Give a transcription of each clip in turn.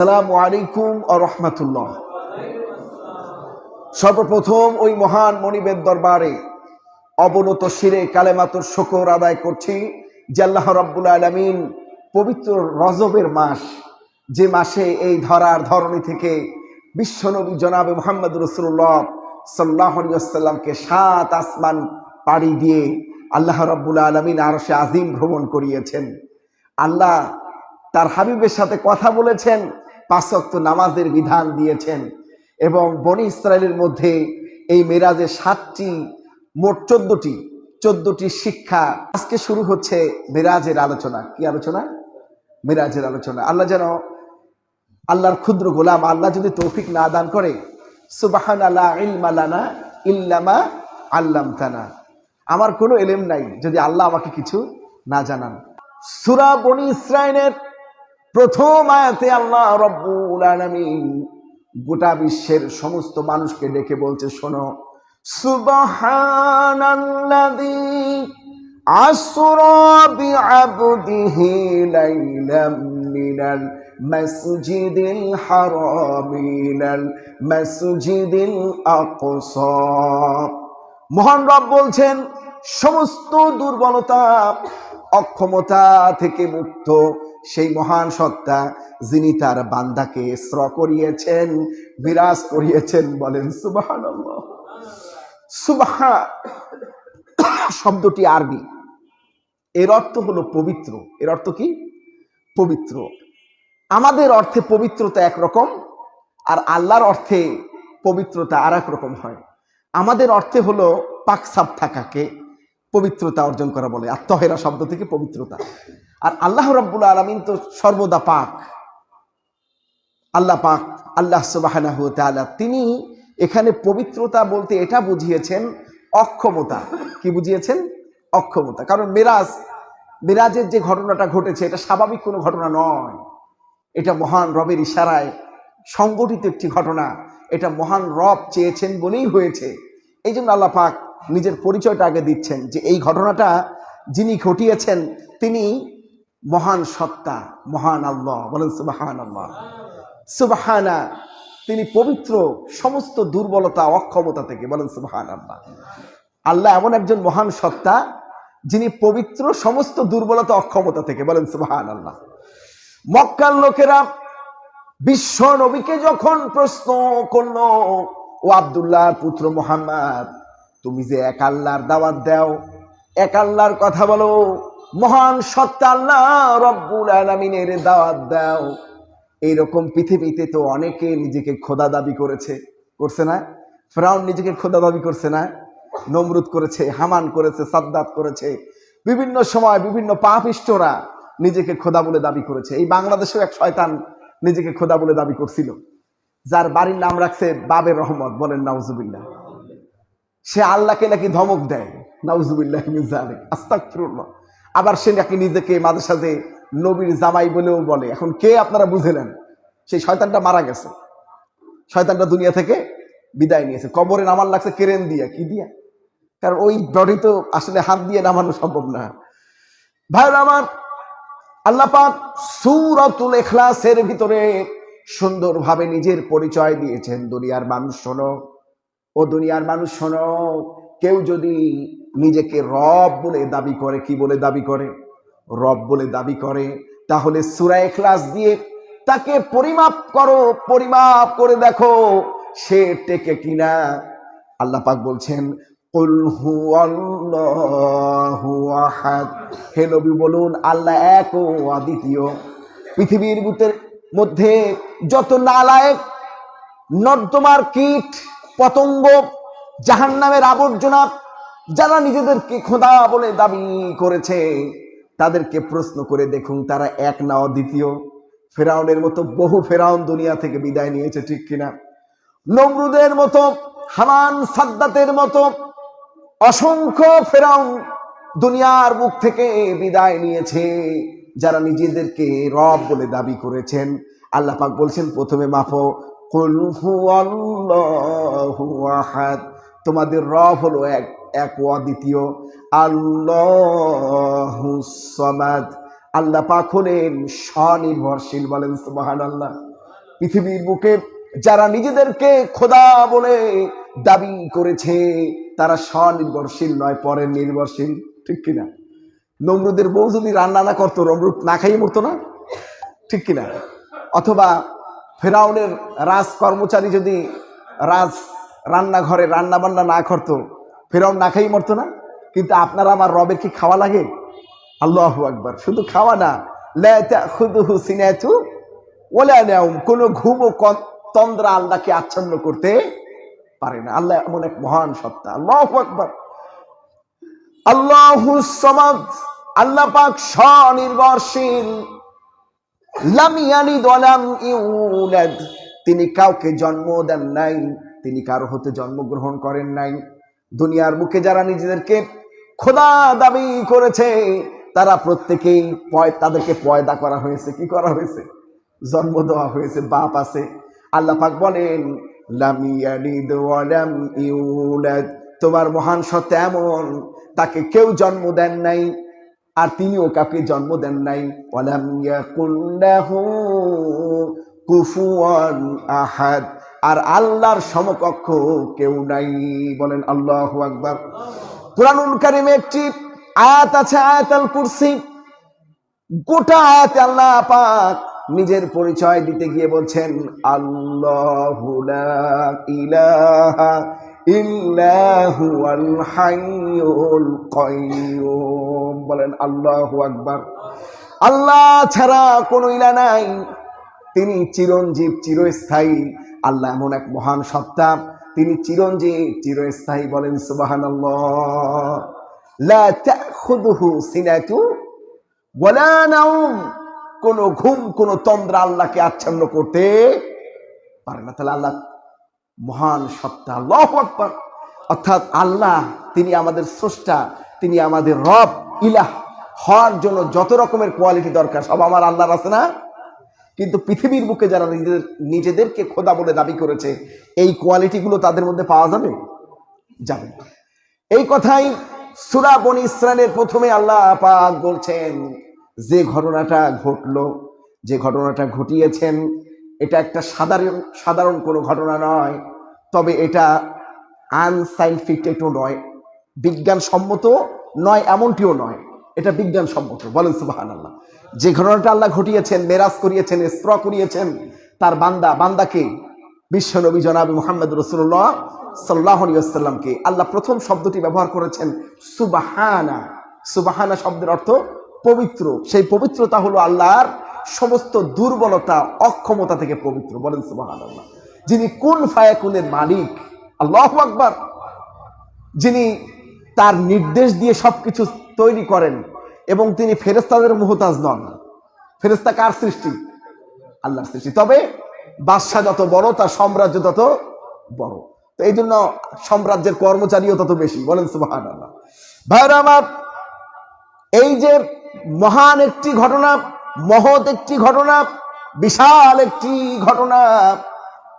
আসসালামু আলাইকুম রহমতুল্লাহ। সর্বপ্রথম ওই মহান মনিবের দরবারে অবনত শিরে কালেমাতুর শকর আদায় করছি যে আল্লাহ রব্বুল আলমিন পবিত্র রজবের মাস, যে মাসে এই ধরার ধরনী থেকে বিশ্বনবী জনাবে মোহাম্মদ রসুল্লাহ সাল্লাহামকে সাত আসমান পাড়ি দিয়ে আল্লাহ রব্বুল আলমিন আরশে আজিম ভ্রমণ করিয়েছেন। আল্লাহ তার হাবিবের সাথে কথা বলেছেন পাঁচক্ত নামাজের বিধান দিয়েছেন এবং বনি ইসরায়েলের মধ্যে এই মেরাজে সাতটি, মোট চোদ্দটি চোদ্দটি শিক্ষা আজকে শুরু হচ্ছে মেরাজের আলোচনা। কি আলোচনা? মেরাজের আলোচনা। আল্লাহ যেন আল্লাহর ক্ষুদ্র গোলাম, আল্লাহ যদি তৌফিক না দান করে সুবাহান আল্লাহ ইলমালানা ইল্লামা আল্লাম তানা আমার কোনো এলেম নাই যদি আল্লাহ আমাকে কিছু না জানান। সুরা বনি ইসরায়েলের প্রথম আয়াতে আল্লাহ রব্বুল আলামিন গোটা বিশ্বের সমস্ত মানুষকে ডেকে বলছে, শোনো মহান রব বলছেন, সমস্ত দুর্বলতা, অক্ষমতা থেকে মুক্ত সেই মহান সত্তা যিনি তার বান্দাকে স্র করিয়েছেন, বিরাজ করিয়েছেন বলেন সুবাহান সুবাহা শব্দটি আরবি। এর অর্থ হলো পবিত্র। এর অর্থ কি? পবিত্র। আমাদের অর্থে পবিত্রতা একরকম, আর আল্লাহর অর্থে পবিত্রতা আর রকম হয়। আমাদের অর্থে হলো পাকসাপ থাকাকে পবিত্রতা অর্জন করা বলে। আত্মহেরা শব্দ থেকে পবিত্রতা। আর আল্লাহ রব্বুল আলমিন তো সর্বদা পাক। আল্লাহ পাক, আল্লাহ সুবাহ তিনি এখানে পবিত্রতা বলতে এটা বুঝিয়েছেন, অক্ষমতা। কি বুঝিয়েছেন? অক্ষমতা। কারণ মেরাজ, মেরাজের যে ঘটনাটা ঘটেছে, এটা স্বাভাবিক কোনো ঘটনা নয়। এটা মহান রবের ইশারায় সংগঠিত একটি ঘটনা। এটা মহান রব চেয়েছেন বলেই হয়েছে। এই জন্য আল্লাহ পাক নিজের পরিচয়টা আগে দিচ্ছেন যে এই ঘটনাটা যিনি ঘটিয়েছেন, তিনি মহান সত্তা, মহান আল্লাহ। বলেন সুবাহান আল্লাহ সুবাহানা, তিনি পবিত্র সমস্ত দুর্বলতা, অক্ষমতা থেকে। বলেন সুবাহান আল্লাহ আল্লাহ এমন একজন মহান সত্তা, যিনি পবিত্র সমস্ত দুর্বলতা, অক্ষমতা থেকে। বলেন সুবাহান আল্লাহ মক্কার লোকেরা বিশ্ব নবীকে যখন প্রশ্ন করল, ও আবদুল্লাহ, পুত্র মোহাম্মদ, তুমি যে এক আল্লাহর দাওয়াত দাও, এক আল্লাহর কথা বলো মহান সত্তা রব্বুল আলমিনের দাওয়াত দাও। এইরকম পৃথিবীতে তো অনেকে নিজেকে খোদা দাবি করেছে। করছে না? ফ্রাউন নিজেকে খোদা দাবি করছে না? নমরুদ করেছে, হামান করেছে, সাদ্দাত করেছে। বিভিন্ন সময় বিভিন্ন পাপিষ্টরা নিজেকে খোদা বলে দাবি করেছে। এই বাংলাদেশেও এক শয়তান নিজেকে খোদা বলে দাবি করছিল। যার বাড়ির নাম রাখছে বাবের রহমত, বলেন নাউজুবিল্লাহ। সে আল্লাহকে নাকি ধমক দেয়, নাউজুবিল্লাহ আস্তাক আবার সে নাকি নিজেকে মাঝে সাথে নবীর জামাই বলেও বলে। এখন কে আপনারা বুঝে নেন সেই শয়তানটা মারা গেছে। শয়তানটা দুনিয়া থেকে বিদায় নিয়েছে। কবরে নামার লাগছে কেরেন দিয়া। কি দিয়া? কারণ ওই বডি তো আসলে হাত দিয়ে নামানো সম্ভব না। ভাইরা আমার, আল্লাহ সুরতুল এখলাসের ভিতরে সুন্দরভাবে নিজের পরিচয় দিয়েছেন। দুনিয়ার মানুষ শোনো। ও দুনিয়ার মানুষ শোনো। কেউ যদি নিজেকে রব বলে দাবি করে, কি বলে দাবি করে? রব বলে দাবি করে, তাহলে সুরা এখলাস দিয়ে তাকে পরিমাপ করো, পরিমাপ করে দেখো সে টেকে কিনা। আল্লাহ পাক বলছেন হু নবী বলুন, আল্লাহ এক ও অদ্বিতীয়। পৃথিবীর বুতের মধ্যে যত নালায়েক, নর্দমার কীট, পতঙ্গ জাহান নামের আবর্জনা যারা নিজেদেরকে খোদা বলে দাবি করেছে, তাদেরকে প্রশ্ন করে দেখুন তারা এক না অদ্বিতীয় ফেরাউনের মতো বহু ফেরাউন দুনিয়া থেকে বিদায় নিয়েছে, ঠিক কিনা? নমরুদের মতো, হামান সাদ্দাতের মতো অসংখ্য ফেরাউন দুনিয়ার মুখ থেকে বিদায় নিয়েছে, যারা নিজেদেরকে রব বলে দাবি করেছেন। আল্লাহ পাক বলছেন, প্রথমে মাফো তোমাদের রব হলো এক এক অদ্বিতীয় আল্লাহু আল্লাহ পাক হলেন স্বনির্ভরশীল বলেন সুবহানাল্লাহ। পৃথিবীর বুকে যারা নিজেদেরকে খোদা বলে দাবি করেছে, তারা স্বনির্ভরশীল নয় পরের নির্ভরশীল। ঠিক কিনা? নমরুদের বউ যদি রান্না না করতো, নমরুদ না খাইয়ে মরতো না? ঠিক কিনা? অথবা ফেরাউনের রাজ কর্মচারী যদি রাজ রান্নাঘরে রান্না বান্না না করতো ফেরাউন না খাইয়ে মরতো না, কিন্তু আপনার আমার রবের কি খাওয়া লাগে? আল্লাহ আকবার। শুধু খাওয়া না কোনো ঘুম ও তন্দ্রা আল্লাহকে আচ্ছন্ন করতে পারে না। আল্লাহ এমন এক মহান সত্তা। আল্লাহ আকবার। আল্লাহ আল্লাহ পাক স্বনির্ভরশীল। তিনি কাউকে জন্ম দেন নাই, তিনি কারও হতে জন্মগ্রহণ করেন নাই। দুনিয়ার মুখে যারা নিজেদেরকে খোদা দাবি করেছে, তারা প্রত্যেকেই পয় তাদেরকে পয়দা করা হয়েছে। কি করা হয়েছে? জন্ম দেওয়া হয়েছে, বাপ আছে। আল্লাহ পাক বলেন তোমার মহান সত্য এমন, তাকে কেউ জন্ম দেন নাই, আর তিনিও কাউকে জন্ম দেন নাই। আহাদ। আর আল্লাহর সমকক্ষ কেউ নাই, বলেন আল্লাহ আকবার। কুরআনুল কারীমে একটি আয়াত আছে, আয়াতুল কুরসি। গোটা আয়াতে আল্লাহ পাক নিজের পরিচয় দিতে গিয়ে বলছেন, আল্লাহু ইলাহা বলেন আল্লাহু আকবার। আল্লাহ ছাড়া কোনো ইলা নাই। তিনি চিরঞ্জীব, চিরস্থায়ী। আল্লাহ এমন এক মহান সত্তা। তিনি চিরঞ্জীব, চিরস্থায়ী বলেন নাউম কোন ঘুম, কোন তন্দ্রা আল্লাহকে আচ্ছন্ন করতে পারে না। তাহলে আল্লাহ মহান সত্তা, আল্লাহ অর্থাৎ আল্লাহ, তিনি আমাদের স্রষ্টা, তিনি আমাদের রব, ইলাহ। হওয়ার জন্য যত রকমের কোয়ালিটি দরকার, সব আমার আল্লাহর আছে না? কিন্তু পৃথিবীর বুকে যারা নিজেদের, নিজেদেরকে খোদা বলে দাবি করেছে, এই কোয়ালিটিগুলো তাদের মধ্যে পাওয়া যাবে? যাবে এই কথাই সুরা বনি ইসরায়েলের প্রথমে আল্লাহ পাক বলছেন যে ঘটনাটা ঘটলো, যে ঘটনাটা ঘটিয়েছেন, এটা একটা সাধারণ সাধারণ কোনো ঘটনা নয়, তবে এটা আনসাইন্টিফিক একটু নয়, বিজ্ঞানসম্মত নয়, এমনটিও নয়। এটা বিজ্ঞানসম্মত, বলেন সুবাহান আল্লাহ যে ঘটনাটা আল্লাহ ঘটিয়েছেন, মেরাজ করিয়েছেন, স্ত্র করিয়েছেন, তার বান্দা, বান্দাকে বিশ্ব নবী জনাবি মোহাম্মদ রসুল্লাহ সাল্লাহামকে আল্লাহ প্রথম শব্দটি ব্যবহার করেছেন, সুবাহানা। সুবাহানা শব্দের অর্থ পবিত্র। সেই পবিত্রতা হলো আল্লাহর সমস্ত দুর্বলতা, অক্ষমতা থেকে পবিত্র, বলেন সুবাহান আল্লাহ যিনি কোন ফায়াকুনের মালিক, আল্লাহ আকবার। যিনি তার নির্দেশ দিয়ে সবকিছু তৈরি করেন এবং তিনি ফেরেস্তাদের মুহতাজ নন। ফেরেস্তা কার সৃষ্টি? আল্লাহর সৃষ্টি। তবে বাদশাহ যত বড়, তার সাম্রাজ্য তত বড়। তো এই জন্য সাম্রাজ্যের কর্মচারীও তত বেশি। বলেন সুবাহান আল্লাহ ভাইরা আমার, এই যে মহান একটি ঘটনা, মহৎ একটি ঘটনা, বিশাল একটি ঘটনা,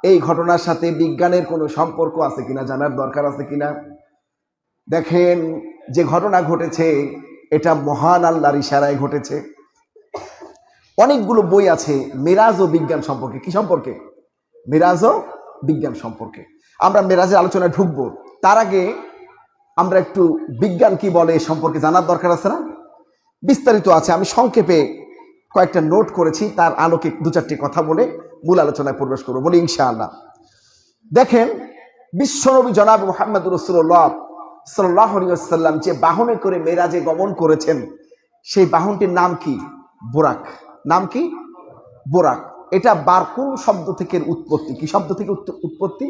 এই ঘটনার সাথে বিজ্ঞানের কোনো সম্পর্ক আছে কিনা, জানার দরকার আছে কিনা? দেখেন যে ঘটনা ঘটেছে, এটা মহান আল্লাহর ইশারায় ঘটেছে। অনেকগুলো বই আছে মেরাজ ও বিজ্ঞান সম্পর্কে। কি সম্পর্কে? মেরাজ ও বিজ্ঞান সম্পর্কে। আমরা মেরাজের আলোচনায় ঢুকবো। তার আগে আমরা একটু বিজ্ঞান কি বলে সম্পর্কে জানার দরকার আছে না? বিস্তারিত আছে। আমি সংক্ষেপে কয়েকটা নোট করেছি, তার আলোকে দু চারটি কথা বলে মূল আলোচনায় প্রবেশ করব বলি ইনশাআল্লাহ। দেখেন বিশ্বনবী জনাব মোহাম্মদ রসুল্লাহ সাল্লাম যে বাহনে করে মেরাজে গমন করেছেন, সেই বাহনটির নাম কি? বোরাক। নাম কি? বোরাক। এটা বারকুন শব্দ থেকে উৎপত্তি? কি শব্দ থেকে উৎপত্তি?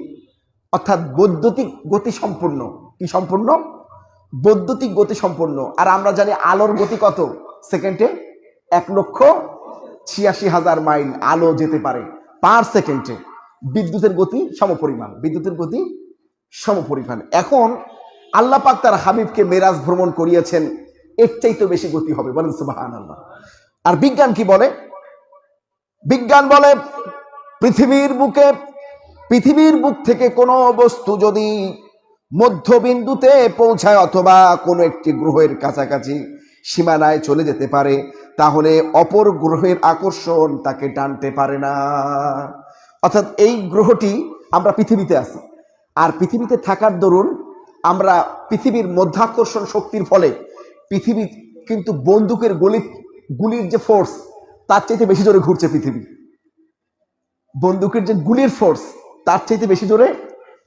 অর্থাৎ বৈদ্যুতিক গতি সম্পূর্ণ। কি সম্পূর্ণ? বৈদ্যুতিক গতি সম্পন্ন আর আমরা জানি আলোর গতি কত? সেকেন্ডে এক লক্ষ ছিয়াশি হাজার মাইল আলো যেতে পারে পার সেকেন্ডে। বিদ্যুতের গতি সমপরিমাণ। বিদ্যুতের গতি সমপরিমাণ। এখন আল্লাহ পাক তার হাবিবকে মেরাজ ভ্রমণ করিয়েছেন, এর চাইতে বেশি গতি হবে। বলেন সুবাহান আল্লাহ আর বিজ্ঞান কি বলে? বিজ্ঞান বলে পৃথিবীর বুকে, পৃথিবীর বুক থেকে কোনো বস্তু যদি মধ্যবিন্দুতে পৌঁছায় অথবা কোনো একটি গ্রহের কাছাকাছি সীমানায় চলে যেতে পারে, তাহলে অপর গ্রহের আকর্ষণ তাকে টানতে পারে না। অর্থাৎ এই গ্রহটি আমরা পৃথিবীতে আছি। আর পৃথিবীতে থাকার দরুন আমরা পৃথিবীর মধ্যাকর্ষণ শক্তির ফলে পৃথিবী কিন্তু বন্দুকের গুলি গুলির যে ফোর্স তার চাইতে বেশি জোরে ঘুরছে পৃথিবী। বন্দুকের যে গুলির ফোর্স তার চাইতে বেশি জোরে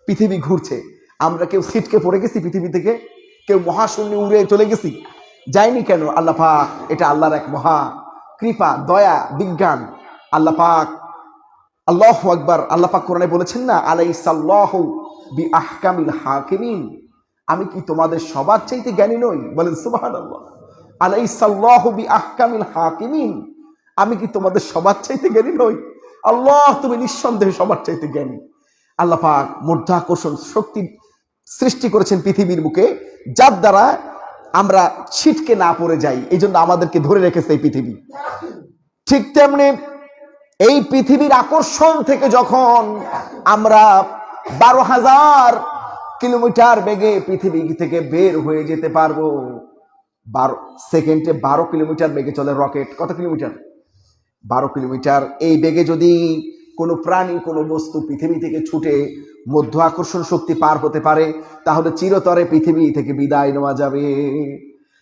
পৃথিবী ঘুরছে। আমরা কেউ সিটকে পড়ে গেছি পৃথিবী থেকে, কেউ মহাশূন্যে উড়ে চলে গেছি। যায়নি কেন? আল্লাহ পাক, এটা আল্লাহর এক মহা কৃপা, দয়া, বিজ্ঞান। আল্লাহ পাক, আল্লাহ আকবার, আল্লাহ পাক কোরআনে বলেছেন না আলাই সাল্লাহ বি আহকামিল হাকিমিন। আমি কি তোমাদের সবার চাইতে জ্ঞানী নই? বলেন হাকিমিন। আমি কি তোমাদের সবার চাইতে জ্ঞানী নই? আল্লাহ, তুমি নিঃসন্দেহে সবার চাইতে জ্ঞানী। আল্লাহ পাক মধ্যাকর্ষণ শক্তি সৃষ্টি করেছেন পৃথিবীর বুকে, যার দ্বারা আমরা ছিটকে না পড়ে যাই। এই জন্য আমাদেরকে ধরে রেখেছে এই পৃথিবী। ঠিক তেমনি এই পৃথিবীর আকর্ষণ থেকে যখন আমরা বারো হাজার কিলোমিটার বেগে পৃথিবী থেকে বের হয়ে যেতে পারব। বারো, সেকেন্ডে বারো কিলোমিটার বেগে চলে রকেট। কত কিলোমিটার? বারো কিলোমিটার। এই বেগে যদি কোনো প্রাণী, কোনো বস্তু পৃথিবী থেকে ছুটে মধ্য আকর্ষণ শক্তি পার হতে পারে, তাহলে চিরতরে পৃথিবী থেকে বিদায় নেওয়া যাবে।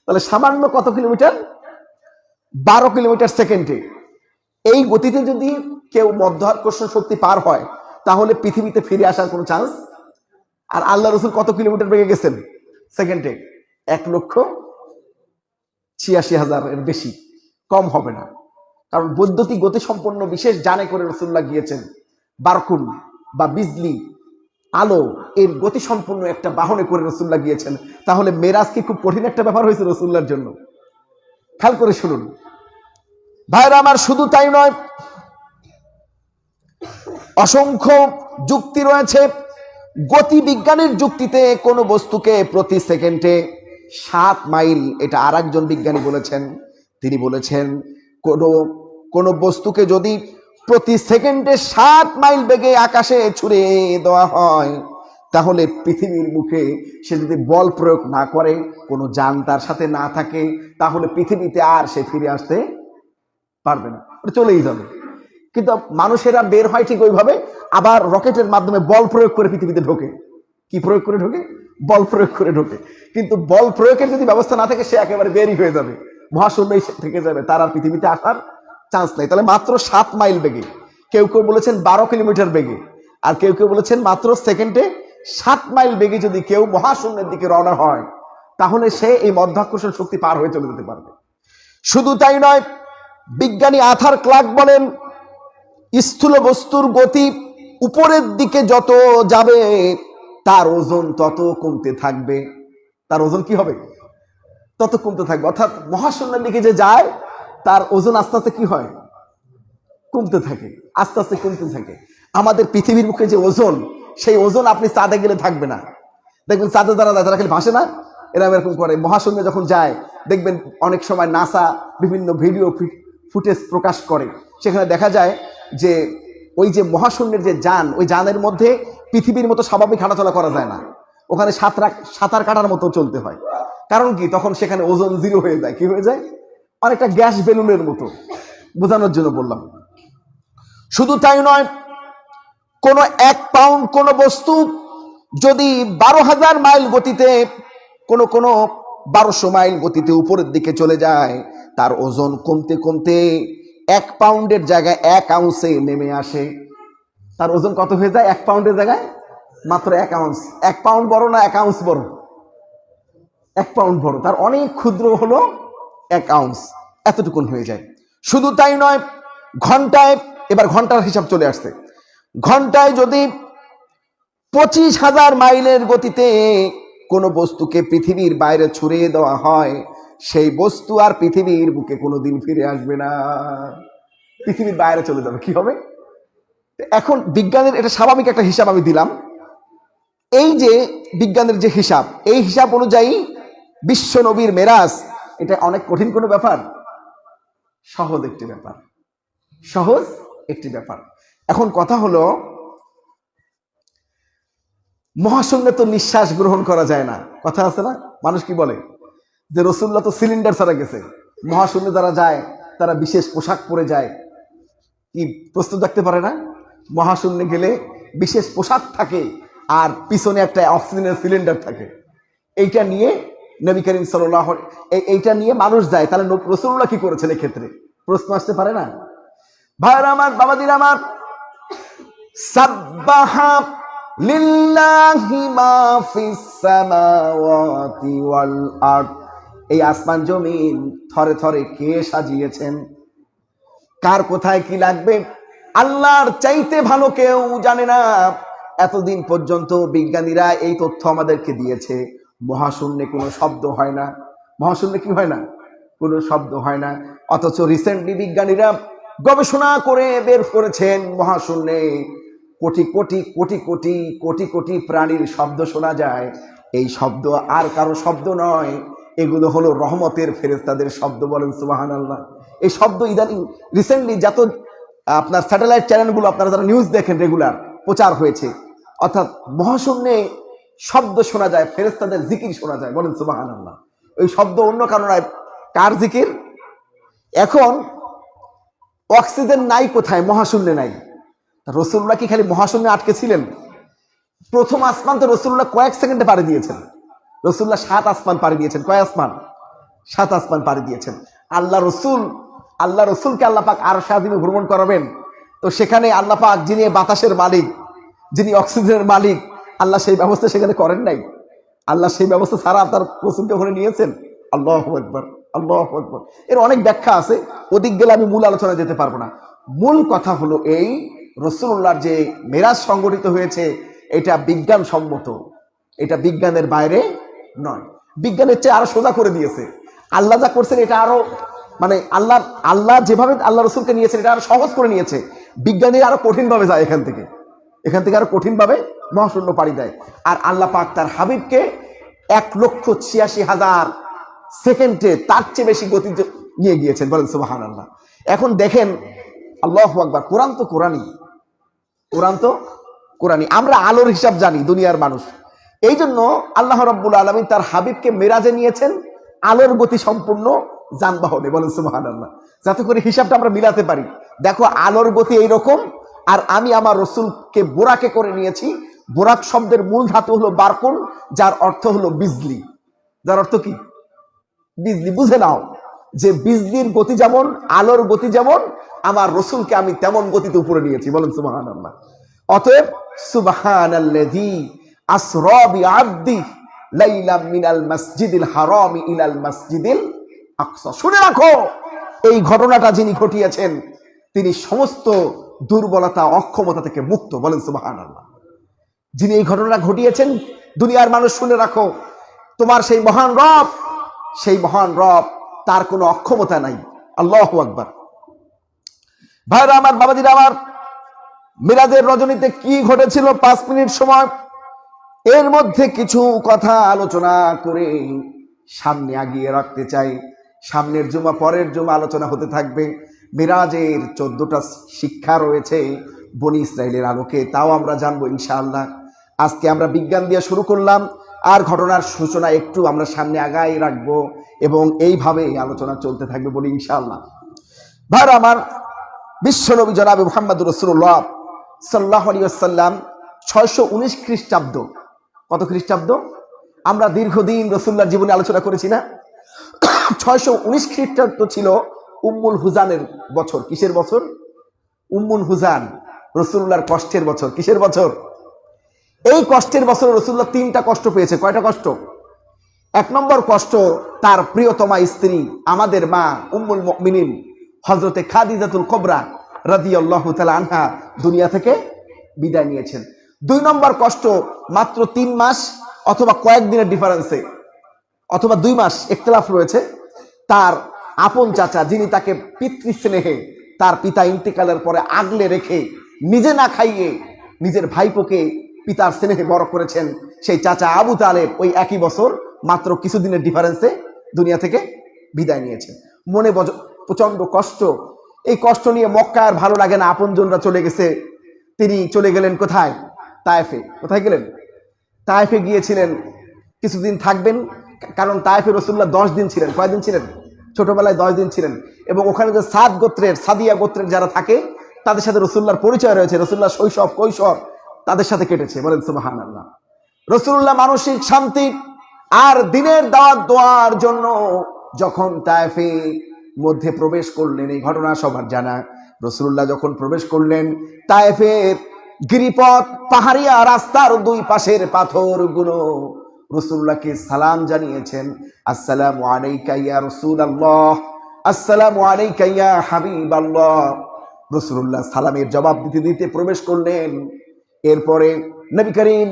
তাহলে সামান্য কত কিলোমিটার? বারো কিলোমিটার সেকেন্ডে। এই গতিতে যদি কেউ মধ্য আকর্ষণ শক্তি পার হয়, তাহলে পৃথিবীতে ফিরে আসার কোনো চান্স আর আল্লাহ রসুল কত কিলোমিটার বেগে গেছেন? সেকেন্ডে এক লক্ষ ছিয়াশি হাজার এর বেশি। কম হবে না। কারণ বৈদ্যুতিক গতি সম্পন্ন বিশেষ জানে করে রসুল্লাহ গিয়েছেন। বারকুন বা বিজলি, আলো, এর গতি সম্পন্ন একটা বাহনে করে রসুল্লাহ গিয়েছেন। তাহলে মেরাজ কি খুব কঠিন একটা ব্যাপার হয়েছে রসুল্লার জন্য? খেয়াল করে শুনুন। ভাইরা আমার, শুধু তাই নয়, অসংখ্য যুক্তি রয়েছে। গতি বিজ্ঞানের যুক্তিতে কোনো বস্তুকে প্রতি সেকেন্ডে সাত মাইল, এটা আর একজন বিজ্ঞানী বলেছেন, তিনি বলেছেন, কোনো কোনো বস্তুকে যদি প্রতি সেকেন্ডে সাত মাইল বেগে আকাশে ছুড়ে দেওয়া হয়, তাহলে পৃথিবীর মুখে সে যদি বল প্রয়োগ না করে, কোনো যান তার সাথে না থাকে, তাহলে পৃথিবীতে আর সে ফিরে আসতে পারবে না। চলেই যাবে। কিন্তু মানুষেরা বের হয় ঠিক ওইভাবে, আবার রকেটের মাধ্যমে বল প্রয়োগ করে পৃথিবীতে ঢোকে। কি প্রয়োগ করে ঢোকে? বল প্রয়োগ করে ঢোকে। কিন্তু বল প্রয়োগের যদি ব্যবস্থা না থাকে, সে একেবারে বেরই হয়ে যাবে। মহাশূন্যই সে থেকে যাবে। তার আর পৃথিবীতে আসার চান্স নেই। তাহলে মাত্র সাত মাইল বেগে। কেউ কেউ বলেছেন বারো কিলোমিটার বেগে। আর কেউ কেউ বলেছেন মাত্র সেকেন্ডে সাত মাইল বেগে যদি কেউ মহাশূন্যের দিকে রওনা হয়, তাহলে সে এই মধ্যাকর্ষণ শক্তি পার হয়ে চলে যেতে পারবে। শুধু তাই নয়, বিজ্ঞানী আথার ক্লার্ক বলেন স্থূল বস্তুর গতি উপরের দিকে যত যাবে, তার ওজন তত কমতে থাকবে। তার ওজন কি হবে? তত কমতে থাকবে। অর্থাৎ মহাশূন্যের দিকে যে যায়, তার ওজন আস্তে আস্তে কি হয়? কমতে থাকে, আস্তে আস্তে কমতে থাকে। আমাদের পৃথিবীর মুখে যে ওজন, সেই ওজন আপনি চাঁদে গেলে থাকবে না। দেখবেন চাঁদে যায়, তারা খালি ভাসে না। এরকম এরকম করে। মহাশূন্যে যখন যায়, দেখবেন অনেক সময় নাসা বিভিন্ন ভিডিও ফুটেজ প্রকাশ করে। সেখানে দেখা যায় যে ওই যে মহাশূন্যের যে যান, ওই যানের মধ্যে পৃথিবীর মতো স্বাভাবিক হাঁটাচলা করা যায় না। ওখানে সাঁতার সাঁতার কাটার মতো চলতে হয়। কারণ কি? তখন সেখানে ওজন জিরো হয়ে যায়। কি হয়ে যায়? অনেকটা গ্যাস বেলুনের মতো। বোঝানোর জন্য বললাম। শুধু তাই নয়, কোন এক পাউন্ড কোন বস্তু যদি বারো হাজার মাইল গতিতে কোনো কোনো বারোশো মাইল গতিতে উপরের দিকে চলে যায়, তার ওজন কমতে কমতে এক পাউন্ডের জায়গায় এক আউন্সে নেমে আসে। তার ওজন কত হয়ে যায় এক পাউন্ডের জায়গায়? মাত্র এক আউন্স। এক পাউন্ড বড় না এক আউন্স বড়? এক পাউন্ড বড়। তার অনেক ক্ষুদ্র হলো এক আউন্স। এতটুকুন হয়ে যায়। শুধু তাই নয়, ঘন্টায়, এবার ঘণ্টার হিসাব চলে আসছে। ঘন্টায় যদি পঁচিশ হাজার মাইলের গতিতে কোনো বস্তুকে পৃথিবীর বাইরে ছুড়িয়ে দেওয়া হয় সেই বস্তু আর পৃথিবীর বুকে কোনোদিন ফিরে আসবে না। পৃথিবীর বাইরে চলে যাবে, কি হবে? এখন বিজ্ঞানের, এটা স্বাভাবিক একটা হিসাব আমি দিলাম। এই যে বিজ্ঞানের যে হিসাব, এই হিসাব অনুযায়ী বিশ্ব নবীর মেরাজ, এটা অনেক কঠিন কোনো ব্যাপার? সহজ একটি ব্যাপার। সহজ একটি ব্যাপার। এখন কথা হলো, মহাশূন্যে তো নিঃশ্বাস গ্রহণ করা যায় না। কথা আছে না? মানুষ কি বলে? যে রসুল্লাহ তো সিলিন্ডার ছাড়া গেছে। মহাশূন্যে যারা যায়, তারা বিশেষ পোশাক পরে যায়। কি প্রস্তুত রাখতে পারে না? মহাশূন্যে গেলে বিশেষ পোশাক থাকে আর পিছনে একটা অক্সিজেনের সিলিন্ডার থাকে। এইটা নিয়ে নবী করিম সাল্লাহ এইটা নিয়ে মানুষ যায়। তাহলে রসুল্লাহ কি করেছেন এক্ষেত্রে? প্রশ্ন আসতে পারে না? ভাইরা আমার, বাবাজির আমার, সাব্বাহা লিল্লাহি মা ফিস সামাওয়াতি ওয়াল আরদ। এই আসমান জমিন থরে থরে কে সাজিয়েছেন? কার কোথায় কি লাগবে? আল্লাহর চাইতে ভালো কেউ জানে না। এতদিন পর্যন্ত বিজ্ঞানীরা এই তথ্য আমাদেরকে দিয়েছে। মহাশূন্যে কোনো শব্দ হয় না। মহাশূন্যে কি হয় না? কোনো শব্দ হয় না। অথচ রিসেন্টলি বিজ্ঞানীরা গবেষণা করে বের করেছেন মহাশূন্যে। কোটি কোটি কোটি কোটি কোটি কোটি প্রাণীর শব্দ শোনা যায়। এই শব্দ আর কারও শব্দ নয়। এগুলো হলো রহমতের ফেরেস্তাদের শব্দ বলেন সুবাহান আল্লাহ এই শব্দ ইদানিং রিসেন্টলি যত, আপনার স্যাটেলাইট চ্যানেলগুলো আপনারা যারা নিউজ দেখেন রেগুলার প্রচার হয়েছে। অর্থাৎ মহাশূন্যে শব্দ শোনা যায় ফেরেস্তাদের জিকির শোনা যায়, বলেন সুবাহান আল্লাহ ওই শব্দ অন্য কারণ কার জিকির? এখন অক্সিজেন নাই কোথায়? মহাশূন্যে নাই। রসুল্লাহ কি খালি মহাশূন্যে আটকে ছিলেন? প্রথম আসমান তো রসুল্লাহ কয়েক সেকেন্ডে পাড়ি দিয়েছেন। রসুল্লাহ সাত আসমান পাড়ি দিয়েছেন। কয় আসমান? সাত আসমান পাড়ি দিয়েছেন। আল্লাহ রসুল, আল্লাহ রসুলকে আল্লাহ পাক আর সাদিনে ভ্রমণ করাবেন। তো সেখানে আল্লাহ পাক যিনি বাতাসের মালিক, যিনি অক্সিজেনের মালিক, আল্লাহ সেই ব্যবস্থা সেখানে করেন নাই। আল্লাহ সেই ব্যবস্থা ছাড়া তার রসুলকে ওখানে নিয়েছেন। আল্লাহ একবার আল্লাহ একবার এর অনেক ব্যাখ্যা আছে, ওদিক গেলে আমি মূল আলোচনা যেতে পারব না। মূল কথা হলো এই রসুল্লাহর যে মেরাজ সংগঠিত হয়েছে, এটা বিজ্ঞানসম্মত। এটা বিজ্ঞানের বাইরে নয়। বিজ্ঞানের চেয়ে আরও সোজা করে দিয়েছে। আল্লাহ যা করছেন এটা আরও মানে আল্লাহ আল্লাহ যেভাবে আল্লাহ রসুলকে নিয়েছেন এটা আরও সহজ করে নিয়েছে। বিজ্ঞানীরা আরও কঠিন ভাবে যায় এখান থেকে। এখান থেকে আরও কঠিন ভাবে মহাশূন্য পাড়ি দেয়। আর আল্লাহ পাক তার হাবিবকে এক লক্ষ ছিয়াশি হাজার সেকেন্ডে তার চেয়ে বেশি গতি নিয়ে গিয়েছেন। বলেন সুবাহান আল্লাহ এখন দেখেন, আল্লাহ আকবার, কোরআন তো কোরআনই। কোরআন তো কোরআনই। আমরা আলোর হিসাব জানি, দুনিয়ার মানুষ। এই জন্য আল্লাহ রব্বুল আলমী তার হাবিবকে মেরাজে নিয়েছেন, আলোর গতি সম্পূর্ণ যানবাহনে। বলেন সুবাহান আল্লাহ যাতে করে হিসাবটা আমরা মিলাতে পারি। দেখো, আলোর গতি এইরকম, আর আমি আমার রসুলকে বোরাকে করে নিয়েছি। বোরাক শব্দের মূল ধাতু হলো বারকুন, যার অর্থ হলো বিজলি। যার অর্থ কি? বিজলি। বুঝে নাও যে বিজলির গতি যেমন, আলোর গতি যেমন, আমার রসুলকে আমি তেমন গতিতে উপরে নিয়েছি। বলেন সুবাহান আল্লাহ অতএব সুবাহান আসরবি আব্দি লাইলাম মিনাল মসজিদিল হারামি ইলাল মসজিদিল আকসা। শুনে রাখো, এই ঘটনাটা যিনি ঘটিয়েছেন, তিনি সমস্ত দুর্বলতা, অক্ষমতা থেকে মুক্ত বলেন সুবাহান যিনি এই ঘটনা ঘটিয়েছেন, দুনিয়ার মানুষ শুনে রাখো, তোমার সেই মহান রব, সেই মহান রব, তার কোনো অক্ষমতা নাই। আল্লাহ আকবার। ভাইরা আমার, বাবাজিরা আমার মিরাজের রজনীতে কি ঘটেছিল পাঁচ মিনিট সময়? এর মধ্যে কিছু কথা আলোচনা করে সামনে আগিয়ে রাখতে চাই। সামনের জুমা, পরের জুমা আলোচনা হতে থাকবে। মিরাজের চোদ্দটা শিক্ষা রয়েছে বনি ইসরায়েলের আলোকে, তাও আমরা জানব ইনশাআল্লাহ। আজকে আমরা বিজ্ঞান দিয়ে শুরু করলাম, আর ঘটনার সূচনা একটু আমরা সামনে আগাই রাখব এবং এইভাবে আলোচনা চলতে থাকবে বলি ইনশাআল্লাহ। ভাই, আমার বিশ্বনবী জনাবে মোহাম্মদ রসুল্লাহ সাল্লাহ আলিয়াল্লাম ছয়শো উনিশ খ্রিস্টাব্দ কত খ্রিস্টাব্দ? আমরা দীর্ঘদিন রসুল্লার জীবনে আলোচনা করেছি না? ছয়শো উনিশ খ্রিস্টাব্দ ছিল উম্মুল হুজানের বছর। কিসের বছর? উম্মুল হুজান রসুল্লাহর কষ্টের বছর। কিসের বছর? এই কষ্টের বছর রসুল্লাহ তিনটা কষ্ট পেয়েছে। কয়টা কষ্ট? এক নম্বর কষ্ট, তার প্রিয়তমা স্ত্রী, আমাদের মা, উম্মুল মিনিন হজরতে খাদিজাতুল কবরা রাজি আল্লাহ আনহা দুনিয়া থেকে বিদায় নিয়েছেন। দুই নম্বর কষ্ট মাত্র তিন মাস অথবা কয়েকদিনের ডিফারেন্সে, অথবা দুই মাস একতলাফ রয়েছে। তার আপন চাচা যিনি তাকে পিতৃস্নেহে তার পিতা ইন্তেকালের পরে আগলে রেখে নিজে না খাইয়ে নিজের ভাইপোকে পিতার স্নেহে বড় করেছেন, সেই চাচা আবু তালেব ওই একই বছর মাত্র কিছুদিনের ডিফারেন্সে দুনিয়া থেকে বিদায় নিয়েছেন মনে বজ- প্রচণ্ড কষ্ট। এই কষ্ট নিয়ে মক্কা আর ভালো লাগে না। আপনজনরা চলে গেছে। তিনি চলে গেলেন কোথায়? তায়েফে। কোথায় গেলেন? তায়েফে গিয়েছিলেন, কিছুদিন থাকবেন, কারণ তায়েফে রসুল্লাহ দশ দিন ছিলেন। কয়দিন ছিলেন? ছোটবেলায় দশ দিন ছিলেন। এবং ওখানে যে সাদ গোত্রের, সাদিয়া গোত্রের যারা থাকে, তাদের সাথে রসুল্লাহর পরিচয় রয়েছে। রসুল্লাহ শৈশব, কৈশোর তাদের সাথে কেটেছে। বলেন সুবাহান আল্লাহ রসুল্লাহ মানসিক শান্তি আর দিনের দাওয়াত দোয়ার জন্য যখন তাইফে মধ্যে প্রবেশ করলেন, এই ঘটনা সবার জানা। রসুল্লাহ যখন প্রবেশ করলেন তাইফের গিরিপথ, পাহাড়িয়া রাস্তার দুই পাশের পাথরগুলো। রসুল্লাহকে সালাম জানিয়েছেন, আসসালামু আলাইকা ইয়া রাসূলুল্লাহ, আসসালামু আলাইকা ইয়া হাবিবাল্লাহ। রসুল্লাহ সালামের জবাব দিতে দিতে প্রবেশ করলেন। এরপরে নবী করিম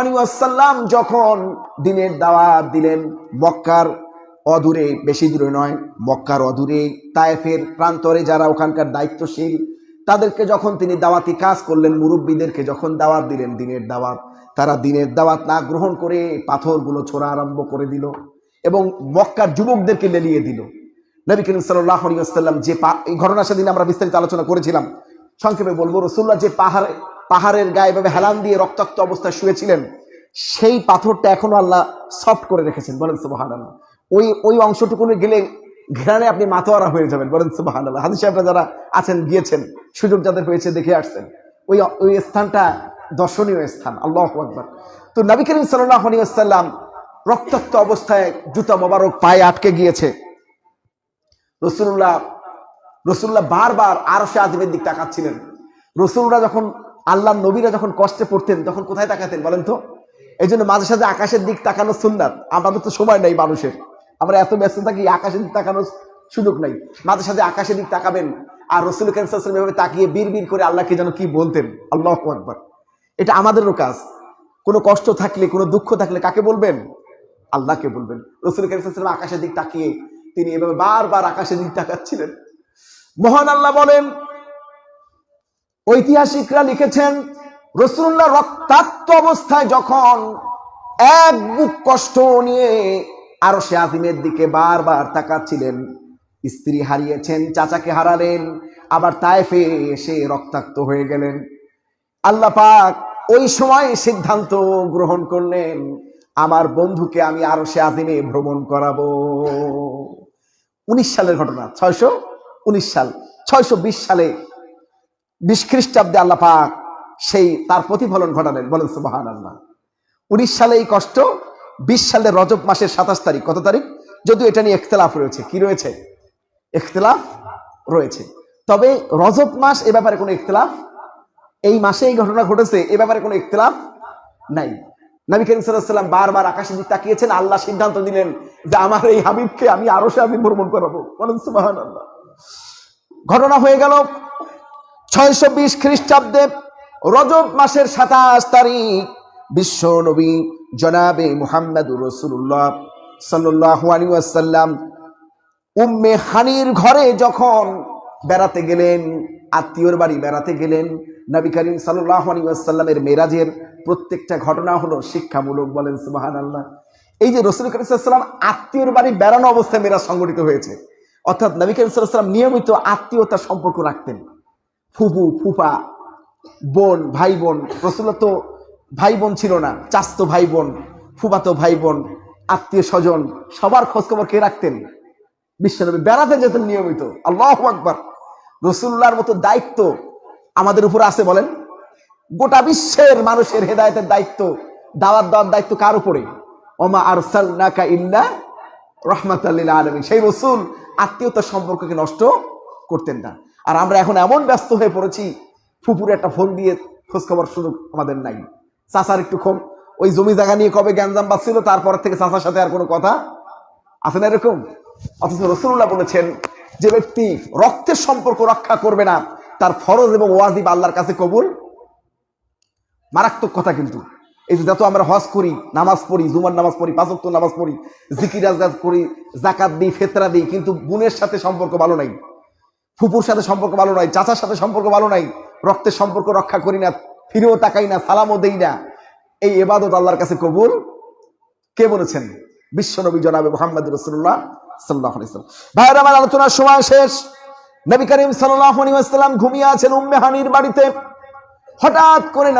আলাইহি যখন দিনের দাওয়াত দিলেন, মক্কার অদূরে, বেশি দূরে নয়, মক্কার অদূরে, তায়েফের প্রান্তরে যারা ওখানকার দায়িত্বশীল তাদেরকে যখন তিনি দাওয়াতি কাজ করলেন, মুরব্বীদেরকে যখন দাওয়াত দিলেন, দিনের দাওয়াত, তারা দিনের দাওয়াত না গ্রহণ করে পাথরগুলো ছোড়া আরম্ভ করে দিল এবং মক্কার যুবকদেরকে লেলিয়ে দিল। নবী করিম সাল্লাহ আলিয়াল্লাম যে এই সেদিন আমরা বিস্তারিত আলোচনা করেছিলাম। সংক্ষেপে বলব রসুল্লাহ যে পাহাড়ে পাহাড়ের গায়ে ভাবে হেলান দিয়ে রক্তাক্ত অবস্থায় শুয়েছিলেন, সেই পাথরটা এখনও আল্লাহ সফট করে রেখেছেন। বলেন আল্লাহ ওই ওই অংশটুকুনে গেলে ঘেরানে আপনি মাতোয়ারা হয়ে যাবেন। বলেন সুবাহান আল্লাহ হাদিস সাহেবরা যারা আছেন, গিয়েছেন, সুযোগ যাদের হয়েছে দেখে আসছেন। ওই ওই স্থানটা দর্শনীয় স্থান। আল্লাহ আকবর। তো নবী করিম রক্তাক্ত অবস্থায় জুতা মোবারক পায়ে আটকে গিয়েছে। রসুল্লাহ রসুল্লাহ বারবার আরও সে আজমের দিক তাকাচ্ছিলেন। রসুলরা যখন, আল্লাহ নবীরা যখন কষ্টে পড়তেন, তখন কোথায় তাকাতেন বলেন তো? এই জন্য মাঝে সাঝে আকাশের দিক তাকানো সুন্নাত। আমাদের তো সময় নেই মানুষের। আমরা এত ব্যস্ত থাকি, আকাশের দিক তাকানোর সুযোগ নাই। মাঝে সাথে আকাশের দিক তাকাবেন। আর রসুল এভাবে তাকিয়ে বীর বীর করে আল্লাহকে যেন কি বলতেন। আল্লাহ একবার এটা আমাদেরও কাজ। কোনো কষ্ট থাকলে, কোনো দুঃখ থাকলে কাকে বলবেন? আল্লাহকে বলবেন। রসুল কেমসাল্লাম আকাশের দিক তাকিয়ে তিনি এভাবে বারবার আকাশের দিক তাকাচ্ছিলেন। মহান আল্লাহ বলেন, ঐতিহাসিকরা লিখেছেন রসুল্লাহ রক্তাক্ত অবস্থায় যখন এক বুক কষ্ট নিয়ে আরও সে আজিমের দিকে বারবার তাকাচ্ছিলেন। স্ত্রী হারিয়েছেন, চাচাকে হারালেন, আবার তায়েফে এসে রক্তাক্ত হয়ে গেলেন। আল্লাহ পাক ওই সময় সিদ্ধান্ত গ্রহণ করলেন, আমার বন্ধুকে আমি আরও সে আজিমে ভ্রমণ করাবো। উনিশ সালের ঘটনা, ছয়শো উনিশ সাল, ছয়শো বিশ সালে বিশ খ্রিস্টাব্দে আল্লাহ পাক সেই তার প্রতিফলন ঘটালেন। বলেন সুবাহান আল্লাহ উনিশ সালে এই কষ্ট বিশ সালের রজব মাসের সাতাশ তারিখ, কত তারিখ? যদিও এটা নিয়ে ইখতলাফ রয়েছে। কি রয়েছে? ইখতলাফ রয়েছে। তবে রজব মাস এ ব্যাপারে কোনো ইখতলাফ? এই মাসে এই ঘটনা ঘটেছে, এ ব্যাপারে কোনো ইখতলাফ নাই। নবী করিম সাল্লাম বারবার আকাশে দিকে তাকিয়েছেন, আল্লাহ সিদ্ধান্ত দিলেন যে আমার এই হাবিবকে আমি আরও সে হাবিব ভ্রমণ করাবো। ঘটনা হয়ে গেল ছয়শো বিশ খ্রিস্টাব্দে রজব মাসের সাতাশ তারিখ। বিশ্ব নবী জনাবে মুহাম্মদ রসুল্লাহ সাল্লাম উম্মে হানির ঘরে যখন বেড়াতে গেলেন, আত্মীয়র বাড়ি বেড়াতে গেলেন, নবী করিম সাল্লাহ আলিয়াল্লামের মেরাজের প্রত্যেকটা ঘটনা হলো শিক্ষামূলক বলেন সুবাহান আল্লাহ এই যে রসুল করিম সাল্লাম আত্মীয়র বাড়ি বেড়ানো অবস্থায় মেরাজ সংগঠিত হয়েছে, অর্থাৎ নবী করিম সাল্লাম নিয়মিত আত্মীয়তার সম্পর্ক রাখতেন। ফুফু ফুফা, বোন ভাই বোন রসুল্লাহ তো ভাই বোন ছিল না, চাস্ত ভাই বোন ফুফাতো ভাই বোন আত্মীয় স্বজন, সবার খোঁজখবর কে রাখতেন? বিশ্বনবী বেড়াতে যেতেন নিয়মিত। আল্লাহ আকবার। রসুল্লাহর মতো দায়িত্ব আমাদের উপর আছে বলেন? গোটা বিশ্বের মানুষের হেদায়তের দায়িত্ব, দাওয়াত দেওয়ার দায়িত্ব কার উপরে? ওমা আরসাল নাকা ইল্লা রহমাতাল্লিল আলমী সেই রসুল আত্মীয়তার সম্পর্ককে নষ্ট করতেন না। আর আমরা এখন এমন ব্যস্ত হয়ে পড়েছি, ফুপুরে একটা ফোন দিয়ে খোঁজ খবর সুযোগ আমাদের নাই। চাষার একটু ক্ষণ ওই জমি জায়গা নিয়ে কবে জ্ঞানজাম বাঁচছিল তারপর থেকে চাষার সাথে আর কোনো কথা আছে না এরকম? অথচ রসুল্লাহ বলেছেন, যে ব্যক্তি রক্তের সম্পর্ক রক্ষা করবে না, তার ফরজ এবং ওয়াজিব আল্লাহর কাছে কবুল। মারাত্মক কথা কিন্তু। এই যত আমরা হজ করি, নামাজ পড়ি, জুমার নামাজ পড়ি পাঁচক্ত নামাজ পড়ি, জিকির আজগাজ করি জাকাত দিই, ফেতরা দিই, কিন্তু বোনের সাথে সম্পর্ক ভালো নাই, ফুপুর সাথে সম্পর্ক ভালো নাই, চাচার সাথে সম্পর্ক ভালো নাই, রক্তের সম্পর্ক রক্ষা করি না ফিরেও তাকাই না, সালামও দেই না। এই এবাদত আল্লাহর কাছে কবুল? কে বলেছেন? বিশ্বনবী জনাবে মোহাম্মদ রসুল্লাহ সাল্লাহ আমার আলোচনার সময় শেষ। বাড়িতে। হঠাৎ করে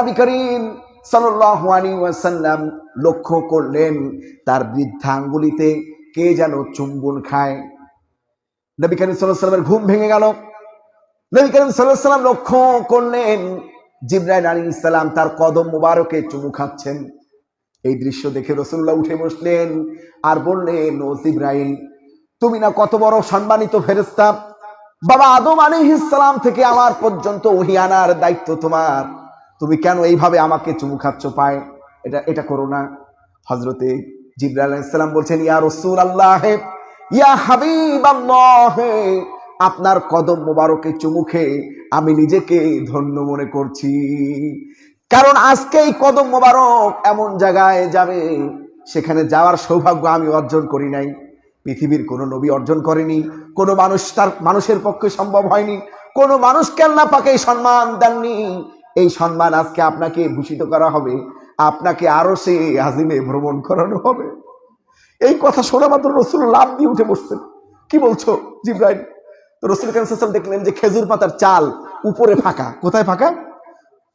লক্ষ্য করলেন, তার বৃদ্ধাঙ্গুলিতে কে যেন চুম্বন খায়। নবী করিম সাল্লামের ঘুম ভেঙে গেল। নবী করিম সাল্লাহ সাল্লাম লক্ষ্য করলেন জিব্রাইল আলী ইসলাম তার কদম মুবারকে চুমু খাচ্ছেন। এই দৃশ্য দেখে রসুল্লাহ উঠে বসলেন আর বললেন, ও জিব্রাইল, তুমি না কত বড় সম্মানিত ফেরেস্তা বাবা আদম আলী ইসলাম থেকে আমার পর্যন্ত ওহি আনার দায়িত্ব তোমার। তুমি কেন এইভাবে আমাকে চুমু খাচ্ছ পায়? এটা এটা করো না। হজরতে জিব্রাইল আলাইহিস সালাম বলছেন, ইয়া রসুল আল্লাহ ইয়া হাবিব আল্লাহ আপনার কদম মোবারকে চুমুখে আমি নিজেকে ধন্য মনে করছি। কারণ আজকে এই কদম মোবারক এমন জায়গায় যাবে, সেখানে যাওয়ার সৌভাগ্য আমি অর্জন করি নাই। পৃথিবীর কোনো নবী অর্জন করেনি, কোনো মানুষ তার, মানুষের পক্ষে সম্ভব হয়নি, কোনো মানুষ কেল্লা পাকে সম্মান দেননি। এই সম্মান আজকে আপনাকে ভূষিত করা হবে, আপনাকে আরও সে আজিমে ভ্রমণ করানো হবে। এই কথা শোনা মাত্র রসুল লাভ দিয়ে উঠে বসছেন। কি বলছো জিব্রাইল? তো রসুল কালাম দেখলেন যে খেজুর পাতার চাল উপরে ফাঁকা। কোথায় ফাঁকা?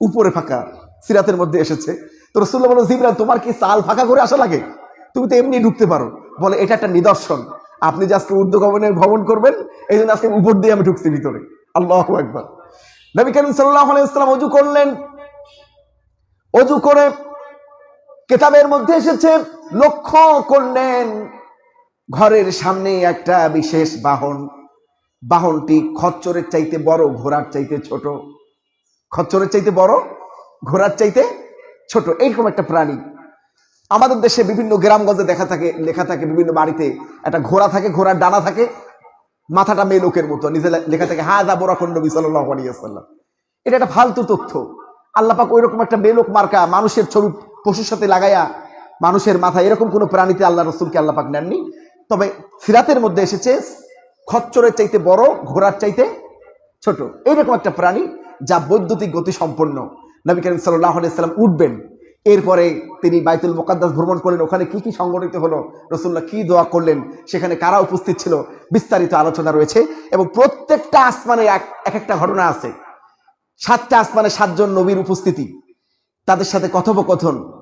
উপরে ফাঁকা। সিরাতের মধ্যে এসেছে। তো রসুল্লাহ বলো জিব্রাইল তোমার কি চাল ফাঁকা করে আসা লাগে? তুমি তো এমনি ঢুকতে পারো। বলে, এটা একটা নিদর্শন। আপনি যে আজকে উর্দু ভবনের ভ্রমণ করবেন, এই জন্য আজকে উপর দিয়ে আমি ঢুকছি ভিতরে। আল্লাহ একবার নবী করিম সাল্লাহ আলাইসালাম অজু করলেন। অজু করে কেতাবের মধ্যে এসেছে, লক্ষ্য করলেন ঘরের সামনে একটা বিশেষ বাহন। বাহনটি খচ্চরের চাইতে বড়, ঘোড়ার চাইতে ছোট। খচ্চরের চাইতে বড়, ঘোড়ার চাইতে ছোট। এইরকম একটা প্রাণী। আমাদের দেশে বিভিন্ন গ্রামগঞ্জে দেখা থাকে, লেখা থাকে বিভিন্ন বাড়িতে, একটা ঘোড়া থাকে, ঘোড়ার ডানা থাকে, মাথাটা মেয়ে লোকের মতো। নিজে লেখা থাকে হা দা বোরাখণ্ড বিসাল্লাহ আলিয়াল্লাম এটা একটা ফালতু তথ্য। আল্লাপাক ওই রকম একটা মেলোক মার্কা, মানুষের ছবি পশুর সাথে লাগাইয়া মানুষের মাথায় এরকম কোনো প্রাণীতে আল্লাহ রসুলকে আল্লাপাক নেননি। তবে সিরাতের মধ্যে এসেছে খচ্চরের চাইতে বড়, ঘোড়ার চাইতে ছোট। এইরকম একটা প্রাণী যা বৈদ্যুতিক গতি সম্পন্ন। নবী করিম সাল্লাহ আলাইসাল্লাম উঠবেন। এরপরে তিনি বাইতুল মোকাদ্দাস ভ্রমণ করলেন। ওখানে কি কি সংগঠিত হলো? রসুল্লাহ কি দোয়া করলেন? সেখানে কারা উপস্থিত ছিল? বিস্তারিত আলোচনা রয়েছে। এবং প্রত্যেকটা আসমানে এক এক একটা ঘটনা আছে। সাতটা আসমানে সাতজন নবীর উপস্থিতি। তাদের সাথে কথোপকথন।